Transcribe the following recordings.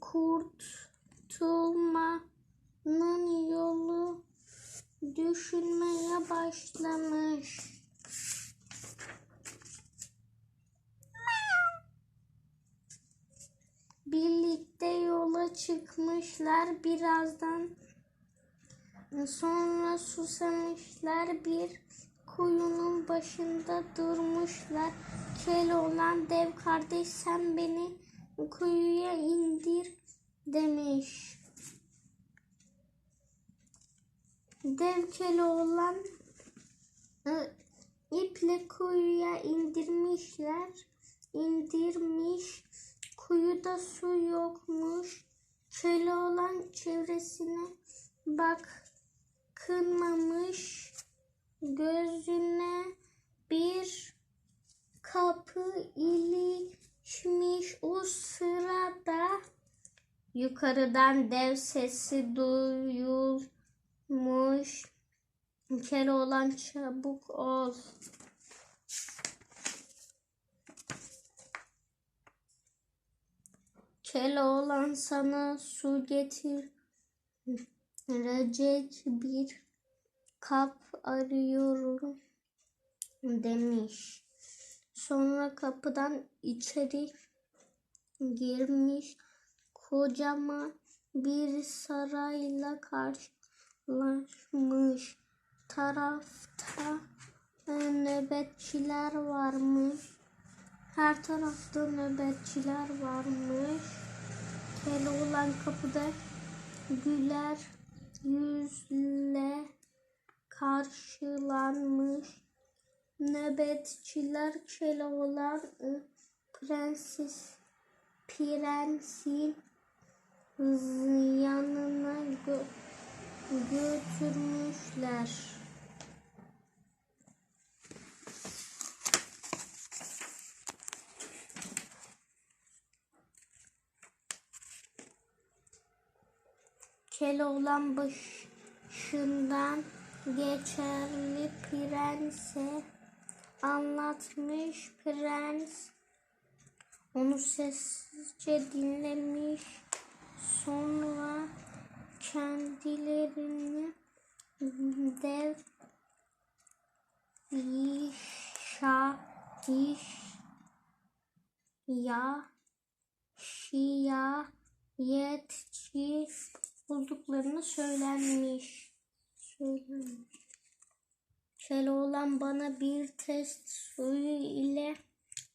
kurtulmanın yolu düşünmeye başlamış. Birlikte yola çıkmışlar. Birazdan sonra susamışlar. Bir kuyunun başında durmuşlar. Kel olan dev kardeş sen beni kuyuya indir demiş. Dev Keloğlan e, iple kuyuya indirmişler. İndirmiş. Kuyuda su yokmuş. Keloğlan çevresine bakınmamış. Gözüne bir kapı ilişmiş. O sırada yukarıdan dev sesi duyulmuş. Keloğlan çabuk ol. Keloğlan sana su getirecek bir kap arıyorum demiş. Sonra kapıdan içeri girmiş. Kocaman bir sarayla karşılaşmış. Tarafta nöbetçiler varmış. Her tarafta nöbetçiler varmış. Keloğlan kapıda güler yüzle karşılanmış. Nöbetçiler Keloğlan prenses prensin yanına gö götürmüşler. Keloğlan başından geçerli prense anlatmış. Prens onu sessizce dinlemiş. Sonra kendilerini dev şa iş ya şiyayetçi bulduklarını söylenmiş. Söylenmiş. Keloğlan bana bir test suyu ile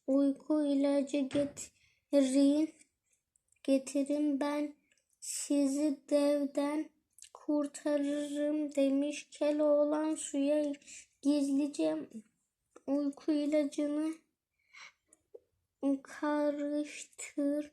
uyku ilacı getirin. Getirin ben sizi devden kurtarırım demiş. Keloğlan suya gizlice uyku ilacını karıştırmış.